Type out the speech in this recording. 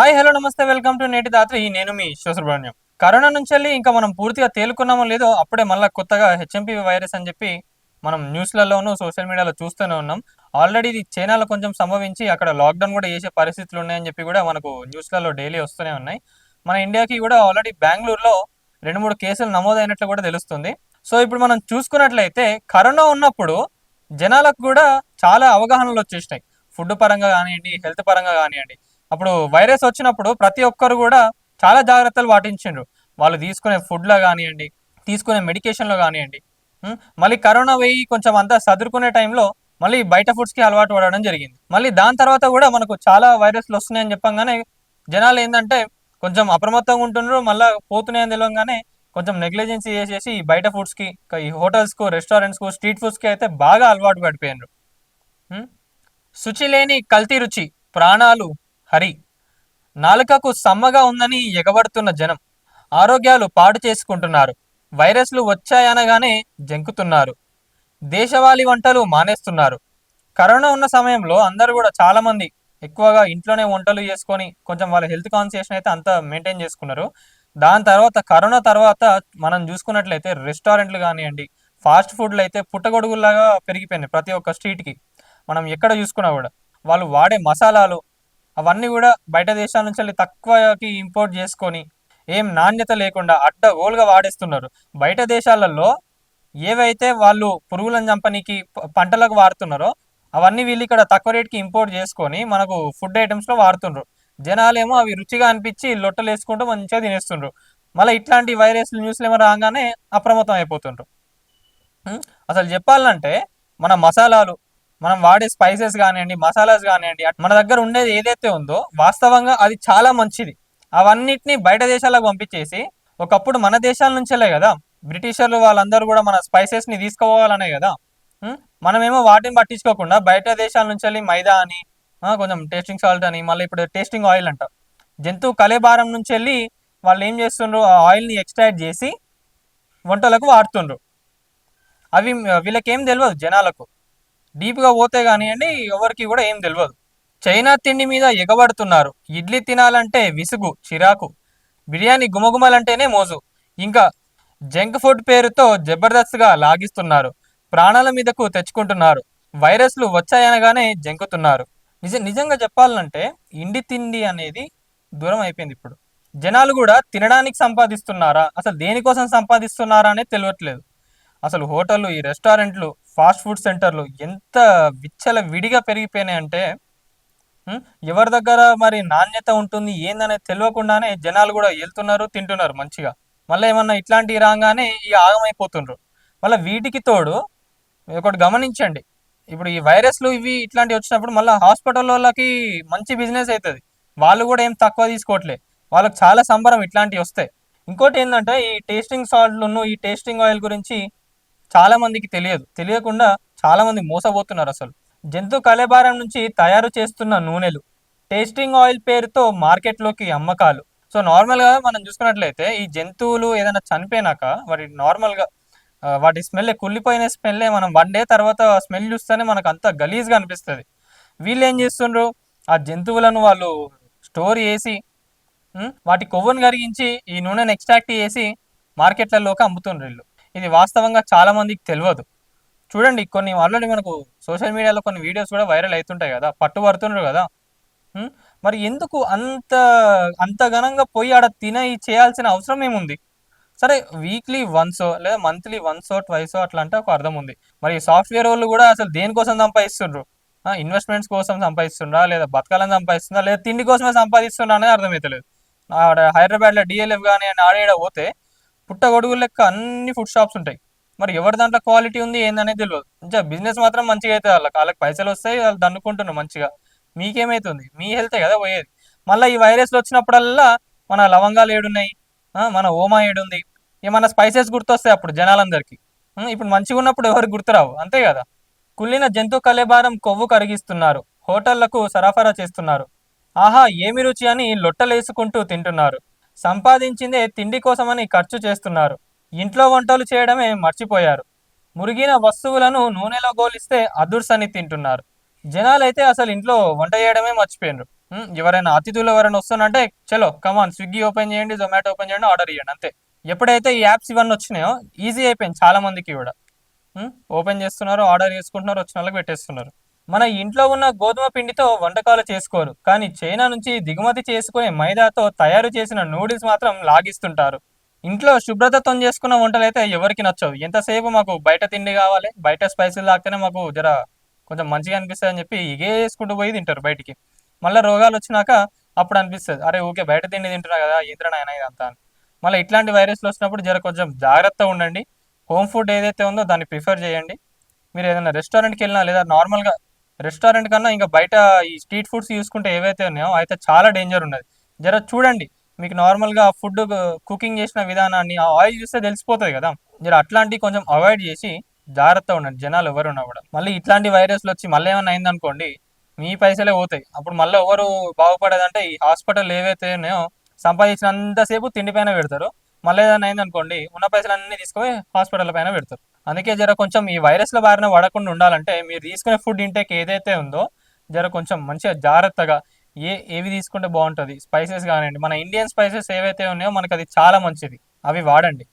Hi hello నమస్తే welcome to నేటి దాత్రి. నేను మీ శివసుబ్రహ్మణ్యం కరోనా నుంచి వెళ్ళి ఇంకా మనం పూర్తిగా తేలుకున్నామో లేదో అప్పుడే మళ్ళీ కొత్తగా హెచ్ఎంపీ వైరస్ అని చెప్పి మనం న్యూస్లలోనూ సోషల్ మీడియాలో చూస్తూనే ఉన్నాం. ఆల్రెడీ ఇది చైనాలో కొంచెం సంభవించి అక్కడ లాక్డౌన్ కూడా చేసే పరిస్థితులు ఉన్నాయని చెప్పి కూడా మనకు న్యూస్లలో డైలీ వస్తూనే ఉన్నాయి. మన ఇండియాకి కూడా ఆల్రెడీ బెంగళూరులో రెండు మూడు కేసులు నమోదైనట్లు కూడా తెలుస్తుంది. సో ఇప్పుడు మనం చూసుకున్నట్లయితే కరోనా ఉన్నప్పుడు జనాలకు కూడా చాలా అవగాహనలు వచ్చేసినాయి. ఫుడ్ పరంగా కానివ్వండి హెల్త్ పరంగా కానివ్వండి. అప్పుడు వైరస్ వచ్చినప్పుడు ప్రతి ఒక్కరు కూడా చాలా జాగ్రత్తలు పాటించిండ్రు. వాళ్ళు తీసుకునే ఫుడ్లో కానివ్వండి తీసుకునే మెడికేషన్లో కానివ్వండి మళ్ళీ కరోనా పోయి కొంచెం అంతా సదురుకునే టైంలో మళ్ళీ బయట ఫుడ్స్కి అలవాటు పడడం జరిగింది. మళ్ళీ దాని తర్వాత కూడా మనకు చాలా వైరస్లు వస్తున్నాయని చెప్పంగానే జనాలు ఏంటంటే కొంచెం అప్రమత్తంగా ఉంటున్నారు. మళ్ళీ పోతున్నాయని తెలియగానే కొంచెం నెగ్లిజెన్సీ చేసేసి ఈ బయట ఫుడ్స్కి ఈ హోటల్స్కు రెస్టారెంట్స్కు స్ట్రీట్ ఫుడ్స్కి అయితే బాగా అలవాటు పడిపోయినారు. శుచి లేని కల్తీ రుచి ప్రాణాలు హరి నాలుకకు సమ్మగా ఉందని ఎగబడుతున్న జనం ఆరోగ్యాలు పాడు చేసుకుంటున్నారు. వైరస్లు వచ్చాయనగానే జంకుతున్నారు. దేశవాళీ వంటలు మానేస్తున్నారు. కరోనా ఉన్న సమయంలో అందరూ కూడా చాలామంది ఎక్కువగా ఇంట్లోనే వంటలు చేసుకొని కొంచెం వాళ్ళ హెల్త్ కాన్సియేషన్ అయితే అంత మెయింటైన్ చేసుకున్నారు. దాని తర్వాత కరోనా తర్వాత మనం చూసుకున్నట్లయితే రెస్టారెంట్లు కానివ్వండి ఫాస్ట్ ఫుడ్లు అయితే పుట్టగొడుగుల్లాగా పెరిగిపోయినాయి ప్రతి ఒక్క స్ట్రీట్కి. మనం ఎక్కడ చూసుకున్నా కూడా వాళ్ళు వాడే మసాలాలు అవన్నీ కూడా బయట దేశాల నుంచి వెళ్ళి తక్కువకి ఇంపోర్ట్ చేసుకొని ఏం నాణ్యత లేకుండా అడ్డగోలుగా వాడేస్తున్నారు. బయట దేశాలలో ఏవైతే వాళ్ళు పురుగులను చంపనీకి పంటలకు వాడుతున్నారో అవన్నీ వీళ్ళు ఇక్కడ తక్కువ రేట్కి ఇంపోర్ట్ చేసుకొని మనకు ఫుడ్ ఐటమ్స్లో వాడుతుండ్రు. జనాలేమో అవి రుచిగా అనిపించి లొట్టలు వేసుకుంటూ మంచిగా తినేస్తుండ్రు. మళ్ళీ ఇట్లాంటి వైరస్లు న్యూస్లు ఏమో రాగానే అప్రమత్తం అయిపోతుండ్రు అసలు చెప్పాలంటే మన మసాలాలు మనం వాడే స్పైసెస్ కానివ్వండి మసాలాస్ కానివ్వండి మన దగ్గర ఉండేది ఏదైతే ఉందో వాస్తవంగా అది చాలా మంచిది. అవన్నిటిని బయట దేశాలకు పంపించేసి ఒకప్పుడు మన దేశాల నుంచేలే కదా బ్రిటిషర్లు వాళ్ళందరూ కూడా మన స్పైసెస్ని తీసుకోవాలనే తీసుకుపోవాలనే కదా మనమేమో వాటిని పట్టించుకోకుండా బయట దేశాల నుంచి వెళ్ళి మైదా అని కొంచెం టేస్టింగ్ సాల్ట్ అని మళ్ళీ ఇప్పుడు టేస్టింగ్ ఆయిల్ అంట. జంతువు కలేబారం నుంచి వెళ్ళి వాళ్ళు ఏం చేస్తుండ్రు? ఆ ఆయిల్ని ఎక్స్ట్రాక్ట్ చేసి వంటలకు వాడుతుండ్రు. అవి వీళ్ళకేం తెలియదు జనాలకు. డీప్గా పోతే కానివ్వండి ఎవరికి కూడా ఏం తెలియదు చైనా తిండి మీద ఎగబడుతున్నారు. ఇడ్లీ తినాలంటే విసుగు చిరాకు. బిర్యానీ గుమగుమలంటేనే మోజు. ఇంకా జంక్ ఫుడ్ పేరుతో జబర్దస్త్గా లాగిస్తున్నారు. ప్రాణాల మీదకు తెచ్చుకుంటున్నారు. వైరస్లు వచ్చాయనగానే జంకుతున్నారు. నిజ నిజంగా చెప్పాలంటే ఇండి తిండి అనేది దూరం అయిపోయింది ఇప్పుడు. జనాలు కూడా తినడానికి సంపాదిస్తున్నారా? అసలు దేనికోసం సంపాదిస్తున్నారా అనేది తెలియట్లేదు అసలు హోటళ్ళు ఈ రెస్టారెంట్లు ఫాస్ట్ ఫుడ్ సెంటర్లు ఎంత విచ్చల విడిగా పెరిగిపోయినాయంటే ఎవరి దగ్గర మరి నాణ్యత ఉంటుంది ఏందనేది తెలియకుండానే జనాలు కూడా వెళ్తున్నారు తింటున్నారు మంచిగా. మళ్ళీ ఏమన్నా ఇట్లాంటివి రాగానే ఇక ఆగమైపోతుండ్రు. మళ్ళీ వీటికి తోడు ఒకటి గమనించండి. ఇప్పుడు ఈ వైరస్లు ఇవి ఇట్లాంటివి వచ్చినప్పుడు మళ్ళీ హాస్పిటల్ వాళ్ళకి మంచి బిజినెస్ అవుతుంది వాళ్ళు కూడా ఏం తక్కువ తీసుకోవట్లే. వాళ్ళకి చాలా సంబరం ఇట్లాంటివి వస్తాయి. ఇంకోటి ఏంటంటే ఈ టేస్టింగ్ సాల్ట్లను ఈ టేస్టింగ్ ఆయిల్ గురించి చాలా మందికి తెలియదు. తెలియకుండా చాలా మంది మోసపోతున్నారు అసలు. జంతు కలేబారం నుంచి తయారు చేస్తున్న నూనెలు. టేస్టింగ్ ఆయిల్ పేరుతో మార్కెట్లోకి అమ్మకాలు. సో నార్మల్గా మనం చూసుకున్నట్లయితే ఈ జంతువులు ఏదైనా చనిపోయినాక వాటి నార్మల్గా వాటి స్మెల్ కుళ్ళిపోయిన స్మెల్లే మనం వన్ డే తర్వాత స్మెల్ చూస్తేనే మనకు అంత గలీజ్గా అనిపిస్తుంది. వీళ్ళు ఏం చేస్తుండ్రు? ఆ జంతువులను వాళ్ళు స్టోర్ చేసి వాటి కొవ్వును కరిగించి ఈ నూనెను ఎక్స్ట్రాక్ట్ చేసి మార్కెట్లలోకి అమ్ముతుండ్రు వీళ్ళు. ఇది వాస్తవంగా చాలా మందికి తెలియదు. చూడండి కొన్ని ఆల్రెడీ మనకు సోషల్ మీడియాలో కొన్ని వీడియోస్ కూడా వైరల్ అవుతుంటాయి కదా పట్టు పడుతుండ్రు కదా. మరి ఎందుకు అంత అంత ఘనంగా పోయి ఆడ తిన చేయాల్సిన అవసరం ఏముంది? సరే వీక్లీ వన్సో లేదా మంత్లీ వన్సో ట్వైసో అట్లా అంటే ఒక అర్థం ఉంది. మరి సాఫ్ట్వేర్ వాళ్ళు కూడా అసలు దేనికోసం సంపాదిస్తుండ్రు? ఇన్వెస్ట్మెంట్స్ కోసం సంపాదిస్తుండ్రా లేదా బతకాలని సంపాదిస్తుందా లేదా తిండి కోసమే సంపాదిస్తుండ్రా అనేది అర్థమవుతలేదు ఆడ హైదరాబాద్లో డిఎల్ఎఫ్ కానీ ఆడేడ పోతే పుట్టగొడుగు లెక్క అన్ని ఫుడ్ షాప్స్ ఉంటాయి. మరి ఎవరి దాంట్లో క్వాలిటీ ఉంది ఏందనేది తెలియదు ఇంకా బిజినెస్ మాత్రం మంచిగా అయితే వాళ్ళకి వాళ్ళకి పైసలు వస్తాయి వాళ్ళు దన్నుకుంటున్నారు మంచిగా. మీకేమైతుంది? మీ హెల్తే కదా పోయేది. మళ్ళీ ఈ వైరస్లు వచ్చినప్పుడల్లా మన లవంగాలు ఏడున్నాయి మన ఓమా ఏడుంది ఏమన్నా స్పైసెస్ గుర్తొస్తాయి అప్పుడు జనాలందరికీ. ఇప్పుడు మంచిగా ఉన్నప్పుడు ఎవరికి గుర్తురావు అంతే కదా? కుళ్ళిన జంతు కలేబారం కొవ్వు కరిగిస్తున్నారు హోటళ్ళకు సరఫరా చేస్తున్నారు. ఆహా ఏమి రుచి అని లొట్టలేసుకుంటూ తింటున్నారు. సంపాదించిందే తిండి కోసమని ఖర్చు చేస్తున్నారు. ఇంట్లో వంటలు చేయడమే మర్చిపోయారు. మురిగిన వస్తువులను నూనెలో గోలిస్తే అదుర్సని తింటున్నారు. జనాలైతే అసలు ఇంట్లో వంట చేయడమే మర్చిపోయినరు. ఎవరైనా అతిథులు ఎవరైనా వస్తున్నంటే చలో కమాన్ స్విగ్గీ ఓపెన్ చేయండి జొమాటో ఓపెన్ చేయండి ఆర్డర్ చేయండి అంతే. ఎప్పుడైతే ఈ యాప్స్ ఇవన్నీ వచ్చినాయో ఈజీ అయిపోయింది చాలా మందికి కూడా. ఓపెన్ చేస్తున్నారు ఆర్డర్ చేసుకుంటున్నారు వచ్చిన వాళ్ళకి పెట్టేస్తున్నారు. మన ఇంట్లో ఉన్న గోధుమ పిండితో వంటకాలు చేసుకోరు. కానీ చైనా నుంచి దిగుమతి చేసుకునే మైదాతో తయారు చేసిన నూడిల్స్ మాత్రం లాగిస్తుంటారు. ఇంట్లో శుభ్రతతో చేసుకున్న వంటలు అయితే ఎవరికి నచ్చవు. ఎంతసేపు మాకు బయట తిండి కావాలి బయట స్పైసీలు తాకితేనే మాకు జర కొంచెం మంచిగా అనిపిస్తుంది అని చెప్పి ఇగే వేసుకుంటూ పోయి తింటారు బయటికి. మళ్ళీ రోగాలు వచ్చినాక అప్పుడు అనిపిస్తుంది అరే ఓకే బయట తిండి తింటున్నా కదా ఇంద్రణ అయినా ఇదంతా? అని. మళ్ళీ ఇట్లాంటి వైరస్లు వచ్చినప్పుడు జర కొంచెం జాగ్రత్తగా ఉండండి. హోమ్ ఫుడ్ ఏదైతే ఉందో దాన్ని ప్రిఫర్ చేయండి. మీరు ఏదైనా రెస్టారెంట్కి వెళ్ళినా లేదా నార్మల్గా రెస్టారెంట్ కన్నా ఇంకా బయట ఈ స్ట్రీట్ ఫుడ్స్ చూసుకుంటే ఏవైతే ఉన్నాయో అయితే చాలా డేంజర్ ఉన్నది. జర చూడండి మీకు నార్మల్గా ఫుడ్ కుకింగ్ చేసిన విధానాన్ని ఆ ఆయిల్ చూస్తే తెలిసిపోతుంది కదా. జర అట్లాంటివి కొంచెం అవాయిడ్ చేసి జాగ్రత్తగా ఉండండి జనాలు ఎవరు ఉన్నా కూడా. మళ్ళీ ఇట్లాంటి వైరస్లు వచ్చి మళ్ళీ ఏమైనా అయిందనుకోండి మీ పైసలే పోతాయి. అప్పుడు మళ్ళీ ఎవరు బాగుపడేదంటే ఈ హాస్పిటల్ ఏవైతే ఉన్నాయో సంపాదించినంతసేపు తిండి పైన పెడతారు. మళ్ళీ ఏదైనా అయిందనుకోండి ఉన్న పైసలు అన్ని తీసుకొని హాస్పిటల్ పైన పెడతారు. అందుకే జర కొంచెం ఈ వైరస్ల బారిన పడకుండా ఉండాలంటే మీరు తీసుకునే ఫుడ్ ఇంటేక్ ఏదైతే ఉందో జర కొంచెం మంచిగా జాగ్రత్తగా ఏ ఏవి తీసుకుంటే బాగుంటుంది? స్పైసెస్ కానివ్వండి మన ఇండియన్ స్పైసెస్ ఏవైతే ఉన్నాయో మనకు అది చాలా మంచిది. అవి వాడండి.